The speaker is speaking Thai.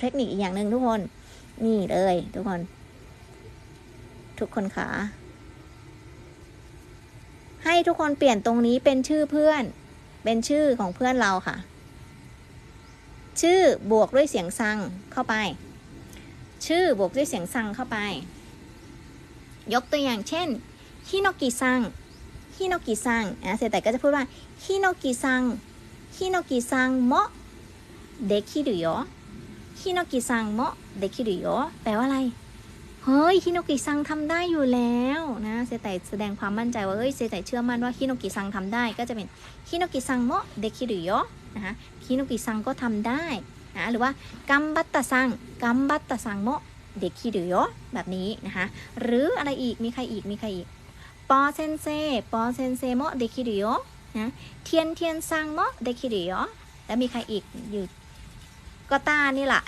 เทคนิคอีกอย่างหนึ่งทุกคน นี่เลย ทุกคน ทุกคนขาให้ทุกคนเปลี่ยนตรงนี้เป็นชื่อเพื่อน เป็นชื่อของเพื่อนเราค่ะ ชื่อบวกด้วยเสียงซังเข้าไป ชื่อบวกด้วยเสียงซังเข้าไป ยกตัวอย่างเช่นฮิโนกิซังฮิโนกิซังอะเสร็จแต่ก็จะพูดว่าฮิโนกิซังฮิโนกิซังโมะเดคิรุโย ฮิโนกิซังโมะเดคิรุโยแปลว่าอะไร เฮ้ยฮิโนกิซังทำได้อยู่แล้วนะเซไตแสดงความมั่นใจว่าเฮ้ยเซไตเชื่อมั่นว่าฮิโนกิซังทำได้ก็จะเป็นฮิโนกิซังโมะเดคิรุโยนะคะฮิโนกิซังก็ทำได้นะหรือว่ากัมบัตตะซังกัมบัตตะซังโมะเดคิรุโยแบบนี้นะคะหรืออะไรอีกมีใครอีกมีใครอีกปอเซนเซปอเซนเซโมะเดคิรุโยนะเทียนเทียนซังโมะเดคิรุโยแล้วมีใครอีกอยู่ ก็ต้านี่แหละ